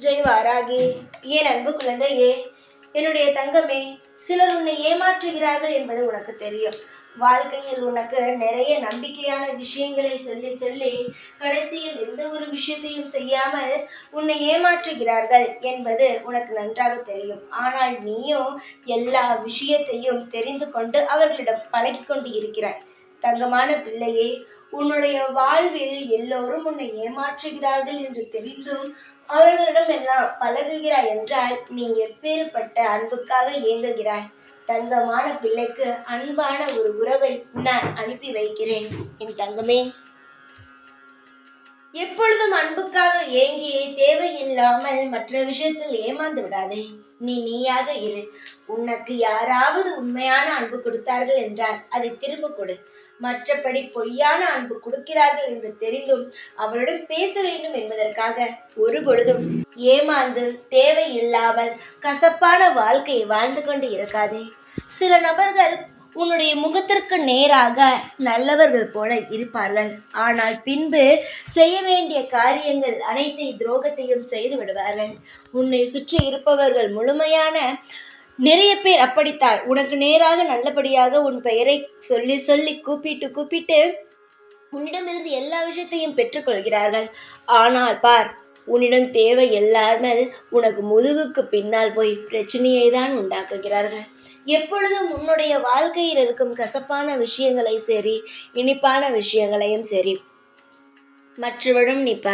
ஜெய் வாராகி ஏன் அன்பு குழந்தையே என்னுடைய தங்கமே சிலர் உன்னை ஏமாற்றுகிறார்கள் என்பது உனக்கு தெரியும். வாழ்க்கையில் உனக்கு நிறைய நம்பிக்கையான விஷயங்களை சொல்லி சொல்லி கடைசியில் எந்த ஒரு விஷயத்தையும் செய்யாமல் உன்னை ஏமாற்றுகிறார்கள் என்பது உனக்கு நன்றாக தெரியும். ஆனால் நீயும் எல்லா விஷயத்தையும் தெரிந்து கொண்டு அவர்களிடம் பழகி கொண்டு இருக்கிறாய். தங்கமான பிள்ளையே உன்னுடைய வாழ்வில் எல்லோரும் உன்னை ஏமாற்றுகிறார்கள் என்று தெரிந்தும் அவர்களிடம் எல்லாம் பழகுகிறாய் என்றால் நீ எப்பேற்பட்ட அன்புக்காக ஏங்குகிறாய். தங்கமான பிள்ளைக்கு அன்பான ஒரு உறவை நான் அனுப்பி வைக்கிறேன். என் தங்கமே. எப்பொழுதும் அன்புக்காக ஏங்கி தேவையில்லாமல் மற்ற விஷயத்தில் ஏமாந்து விடாதே. நீ நீயாக இரு. உனக்கு யாராவது உண்மையான அன்பு கொடுத்தார்கள் என்றால் அதை திரும்ப கொடு. மற்றபடி பொய்யான அன்பு கொடுக்கிறார்கள் என்று தெரிந்தும் அவருடன் பேச வேண்டும் என்பதற்காக ஒரு பொழுதும் ஏமாந்து தேவையில்லாமல் கசப்பான வாழ்க்கையை வாழ்ந்து கொண்டு இருக்காதே. சில நபர்கள் உன்னுடைய முகத்திற்கு நேராக நல்லவர்கள் போல இருப்பார்கள். ஆனால் பின்பு செய்ய வேண்டிய காரியங்கள் அனைத்தை துரோகத்தையும் செய்து விடுவார்கள். உன்னை சுற்றி இருப்பவர்கள் முழுமையான நிறைய பேர் அப்படித்தான். உனக்கு நேராக நல்லபடியாக உன் பெயரை சொல்லி சொல்லி கூப்பிட்டு கூப்பிட்டு உன்னிடமிருந்து எல்லா விஷயத்தையும் பெற்றுக்கொள்கிறார்கள். ஆனால் பார் உன்னிடம் தேவை இல்லாமல் உனக்கு முதுகுக்கு பின்னால் போய் பிரச்சனையை தான் உண்டாக்குகிறார்கள். எப்பொழுதும் உன்னுடைய வாழ்க்கையில் இருக்கும் கசப்பான விஷயங்களை சரி இனிப்பான விஷயங்களையும் சரி மற்றவரும் நீ ப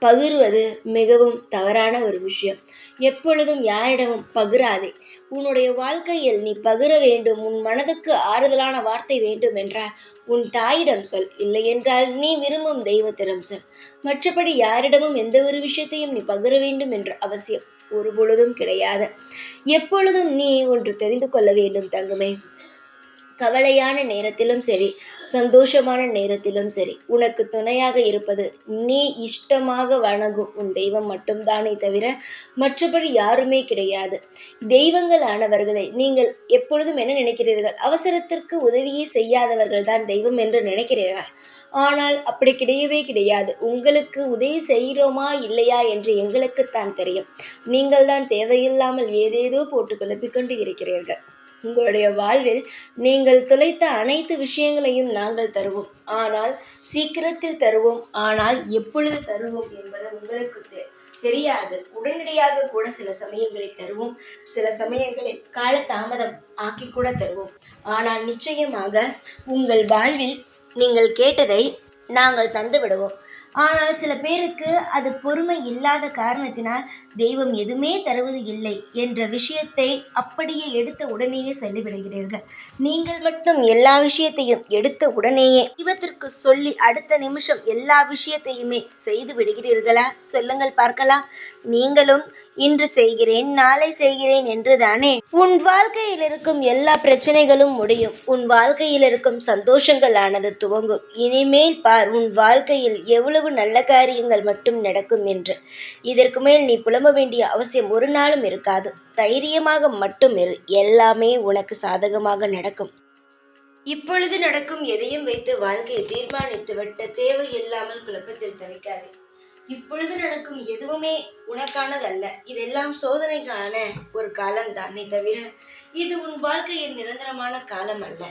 பகிர்வது மிகவும் தவறான ஒரு விஷயம். எப்பொழுதும் யாரிடமும் பகிராதே. உன்னுடைய வாழ்க்கையில் நீ பகிர வேண்டும் உன் மனதுக்கு ஆறுதலான வார்த்தை வேண்டும் என்றால் உன் தாயிடம் சொல் இல்லை என்றால் நீ விரும்பும் தெய்வத்திடம் சொல். மற்றபடி யாரிடமும் எந்த ஒரு விஷயத்தையும் நீ பகிர வேண்டும் என்று அவசியம் ஒரு பொழுதும் கிடையாது. எப்பொழுதும் நீ ஒன்று தெரிந்து கொள்ள வேண்டும் தங்கமே. கவலையான நேரத்திலும் சரி சந்தோஷமான நேரத்திலும் சரி உனக்கு துணையாக இருப்பது நீ இஷ்டமாக வணங்கும். உன் தெய்வம் மட்டும்தானே தவிர மற்றபடி யாருமே கிடையாது. தெய்வங்கள் ஆனவர்களை நீங்கள் எப்பொழுதும் என்ன நினைக்கிறீர்கள்? அவசரத்திற்கு உதவியே செய்யாதவர்கள் தான் தெய்வம் என்று நினைக்கிறீர்கள்? ஆனால் அப்படி கிடையவே கிடையாது. உங்களுக்கு உதவி செய்கிறோமா இல்லையா என்று எங்களுக்குத்தான் தெரியும். நீங்கள் தான் தேவையில்லாமல் ஏதேதோ போட்டு குழப்பிக்கொண்டு இருக்கிறீர்கள். உங்களுடைய வாழ்வில் நீங்கள் துளைத்த அனைத்து விஷயங்களையும் நாங்கள் தருவோம். ஆனால் சீக்கிரத்தில் தருவோம். ஆனால் எப்பொழுது தருவோம் என்பது உங்களுக்கு தெ- தெரியாது. உடனடியாக கூட சில சமயங்களை தருவோம். சில சமயங்களில் கால தாமதம் ஆக்கி கூட தருவோம். ஆனால் நிச்சயமாக உங்கள் வாழ்வில் நீங்கள் கேட்டதை நாங்கள் தந்து விடுவோம் ஆனால் சில பேருக்கு அது பொறுமை இல்லாத காரணத்தினால் தெய்வம் எதுவுமே தருவது இல்லை என்ற விஷயத்தை அப்படியே எடுத்த உடனேயே சொல்லிவிடுகிறீர்கள். நீங்கள் மட்டும் எல்லா விஷயத்தையும் எடுத்த உடனேயே தெய்வத்திற்கு சொல்லி அடுத்த நிமிஷம் எல்லா விஷயத்தையுமே செய்து விடுகிறீர்களா? சொல்லுங்கள் பார்க்கலாம். நீங்களும் இன்று செய்கிறேன் நாளை செய்கிறேன் என்று தானே உன் வாழ்க்கையில் இருக்கும் எல்லா பிரச்சனைகளும் முடியும். உன் வாழ்க்கையில் இருக்கும் சந்தோஷங்களானது துவங்கும். இனிமேல் பார் உன் வாழ்க்கையில் எவ்வளவு நல்ல காரியங்கள் மட்டும் நடக்கும் என்று. இதற்கு மேல் நீ புலம்ப வேண்டிய அவசியம் ஒரு நாளும் இருக்காது. தைரியமாக மட்டும் இரு. எல்லாமே உனக்கு சாதகமாக நடக்கும். இப்பொழுது நடக்கும் எதையும் வைத்து வாழ்க்கையை தீர்மானித்துவிட்டு தேவையில்லாமல் குழப்பத்தில் தவிக்காதே. இப்பொழுது நடக்கும் எதுவுமே உனக்கானதல்ல. இதெல்லாம் சோதனைக்கான ஒரு காலம் தானே தவிர இது உன் வாழ்க்கையின் நிரந்தரமான காலம் அல்ல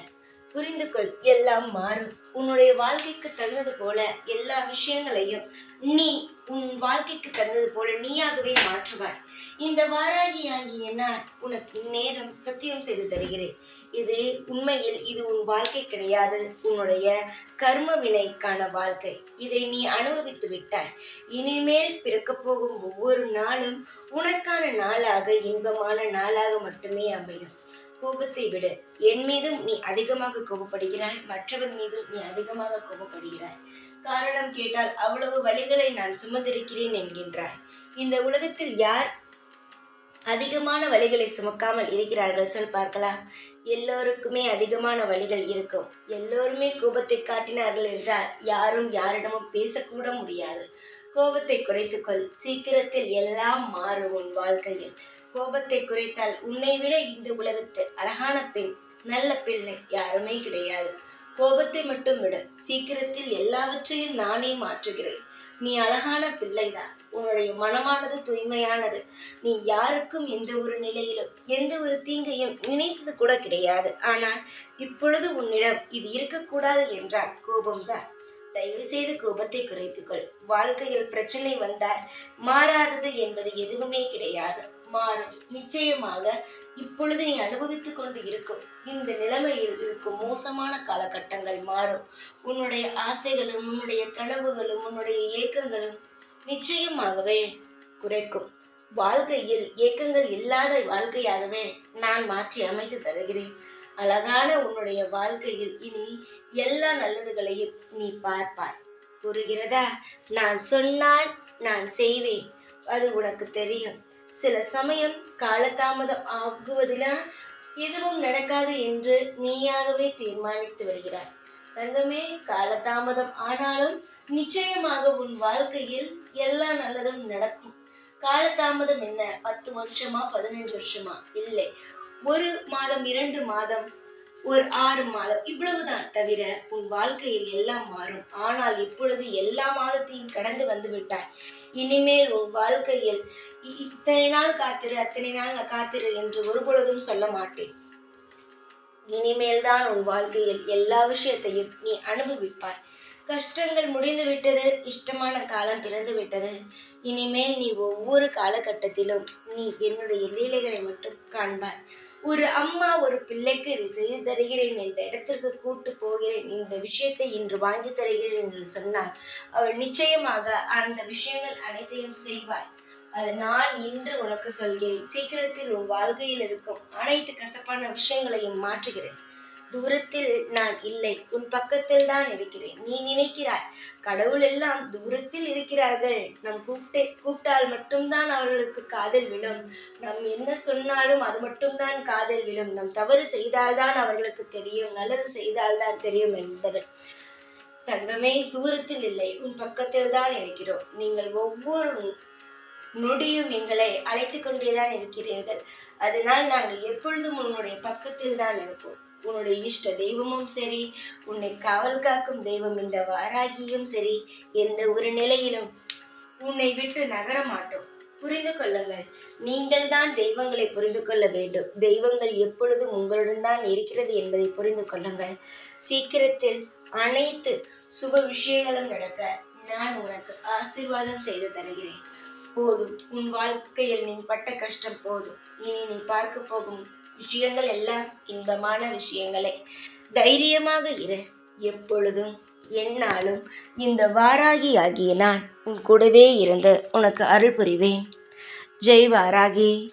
புரிந்து கொள் எல்லாம் மாறும். உன்னுடைய வாழ்க்கைக்கு தகுந்தது போல எல்லா விஷயங்களையும் நீ உன் வாழ்க்கைக்கு தகுந்தது போல நீயாகவே மாற்றுவாய். இந்த வாராகி ஆகிய நான் உனக்கு இந்நேரம் சத்தியம் செய்து தருகிறேன். இது உண்மையில் இது உன் வாழ்க்கை கிடையாது. உன்னுடைய கர்ம வினைக்கான வாழ்க்கை. இதை நீ அனுபவித்து விட்டாய். இனிமேல் பிறக்கப் போகும் ஒவ்வொரு நாளும் உனக்கான நாளாக இன்பமான நாளாக மட்டுமே அமையும். கோபத்தை விடு. என் மீதும் நீ அதிகமாக கோபப்படுகிறாய். மற்றவன் மீதும் நீ அதிகமாக கோபப்படுகிறாய். காரணம் கேட்டால் அவ்வளவு வழிகளை நான் சுமந்திருக்கிறேன் என்கின்றாய் இந்த உலகத்தில் யார் அதிகமான வழிகளை சுமக்காமல் இருக்கிறார்கள் சொல் பார்க்கலாம். எல்லோருக்குமே அதிகமான வழிகள் இருக்கும். எல்லோருமே கோபத்தை காட்டினார்கள் என்றால் யாரும் யாரிடமும் பேசக்கூட முடியாது. கோபத்தை குறைத்துக்கொள். சீக்கிரத்தில் எல்லாம் மாறும் உன் வாழ்க்கையில். கோபத்தை குறைத்தால் உன்னை விட இந்த உலகத்தில் அழகான பெண் நல்ல பிள்ளை யாருமே கிடையாது. கோபத்தை மட்டும் விட. சீக்கிரத்தில் எல்லாவற்றையும் நானே மாற்றுகிறேன். நீ அழகான பிள்ளைதான் உன்னுடைய மனமானது தூய்மையானது. நீ யாருக்கும் எந்த ஒரு நிலையிலும் எந்த ஒரு தீங்கையும் நினைத்தது கூட கிடையாது. ஆனால் இப்பொழுது உன்னிடம் இது இருக்கக்கூடாது என்றால் கோபம்தான். தயவு செய்து கோபத்தை குறைத்துக்கொள். வாழ்க்கையில் பிரச்சனை வந்தால் மாறாதது என்பது எதுவுமே கிடையாது. மாறும். நிச்சயமாக இப்பொழுது நீ அனுபவித்துக் கொண்டு இருக்கும். இந்த நிலைமையில் இருக்கும் மோசமான காலகட்டங்கள் மாறும். உன்னுடைய ஆசைகளும் உன்னுடைய கனவுகளும் உன்னுடைய ஏக்கங்களும் நிச்சயமாகவே குறைக்கும். வாழ்க்கையில் ஏக்கங்கள் இல்லாத வாழ்க்கையாகவே நான் மாற்றி அமைத்து தருகிறேன். அழகான உன்னுடைய வாழ்க்கையில் இனி எல்லா நல்லதுகளையும் நீ பார்ப்பாய். புரிகிறதா? நான் சொன்னால் நான் செய்வேன். அது உனக்கு தெரியும். சில சமயம் காலதாமதம் ஆகுவதினால் எதுவும் நடக்காது என்று நீயாகவே தீர்மானித்து விடுகிறாய் தங்கமே காலதாமதம் ஆனாலும் நிச்சயமாக உன் வாழ்க்கையில் எல்லா நல்லதும் நடக்கும். காலதாமதம் என்ன? பத்து வருஷமா பதினஞ்சு வருஷமா? இல்லை. ஒரு மாதம் இரண்டு மாதம் ஒரு ஆறு மாதம் இவ்வளவுதான் தவிர உன் வாழ்க்கையில் எல்லாம் மாறும். ஆனால் இப்பொழுது எல்லா மாதத்தையும் கடந்து வந்து விட்டாய் இனிமேல் உன் வாழ்க்கையில் இத்தனை நாள் காத்திரு அத்தனை நாள் நான் காத்திரு என்று ஒருபொழுதும் சொல்ல மாட்டேன். இனிமேல் தான் உன் வாழ்க்கையில் எல்லா விஷயத்தையும் நீ அனுபவிப்பாய். கஷ்டங்கள் முடிந்து விட்டது இஷ்டமான காலம் பிறந்து விட்டது இனிமேல் நீ ஒவ்வொரு காலகட்டத்திலும் நீ என்னுடைய லீலைகளை மட்டும் காண்பாய். ஒரு அம்மா ஒரு பிள்ளைக்கு இதை செய்து தருகிறேன் இந்த இடத்திற்கு கூட்டு போகிறேன் இந்த விஷயத்தை இன்று வாங்கி தருகிறேன் என்று சொன்னால் அவள் நிச்சயமாக அந்த விஷயங்கள் அனைத்தையும் செய்வாய் அது நான் இன்று உனக்கு சொல்கிறேன். சீக்கிரத்தில் உன் வாழ்க்கையில் இருக்கும் அனைத்து கசப்பான விஷயங்களையும் மாற்றுகிறேன். தூரத்தில் நான் இல்லை உன் பக்கத்தில் தான் இருக்கிறேன். நீ நினைக்கிறாய் கடவுள் எல்லாம் தூரத்தில் இருக்கிறார்கள். நம் கூப்பிட்டே கூப்பிட்டால் மட்டும்தான் அவர்களுக்கு காதல் விழும். நம் என்ன சொன்னாலும் அது மட்டும்தான் காதல் விழும். நம் தவறு செய்தால்தான் அவர்களுக்கு தெரியும் நல்லது செய்தால்தான் தெரியும் என்பது. தங்கமே தூரத்தில் இல்லை உன் பக்கத்தில் தான் இருக்கிறோம். நீங்கள் ஒவ்வொரு நொடியும் எங்களை அழைத்து கொண்டேதான் இருக்கிறீர்கள். அதனால் நாங்கள் எப்பொழுதும் உன்னுடைய பக்கத்தில் தான் இருப்போம். உன்னுடைய இஷ்ட தெய்வமும் சரி உன்னை காவல் காக்கும் தெய்வம் இந்த வாராகியும் சரி எந்த ஒரு நிலையிலும் உன்னை விட்டு நகர மாட்டோம். புரிந்து கொள்ளுங்கள் நீங்கள் தான் தெய்வங்களை புரிந்து கொள்ள வேண்டும். தெய்வங்கள் எப்பொழுதும் உங்களுடன் தான் இருக்கிறது என்பதை புரிந்து கொள்ளுங்கள். சீக்கிரத்தில் அனைத்து சுப விஷயங்களும் நடக்க நான் உனக்கு ஆசீர்வாதம் செய்து தருகிறேன். போதும். உன் வாழ்க்கையில் நீ பட்ட கஷ்டம் போதும். இனி நீ பார்க்க போகும் விஷயங்கள் எல்லாம் இன்பமான விஷயங்களே. தைரியமாக இரு. எப்பொழுதும் என்னாலும் இந்த வாராகி ஆகிய நான் உன் கூடவே இருந்து உனக்கு அருள் புரிவேன். ஜெய் வாராகி.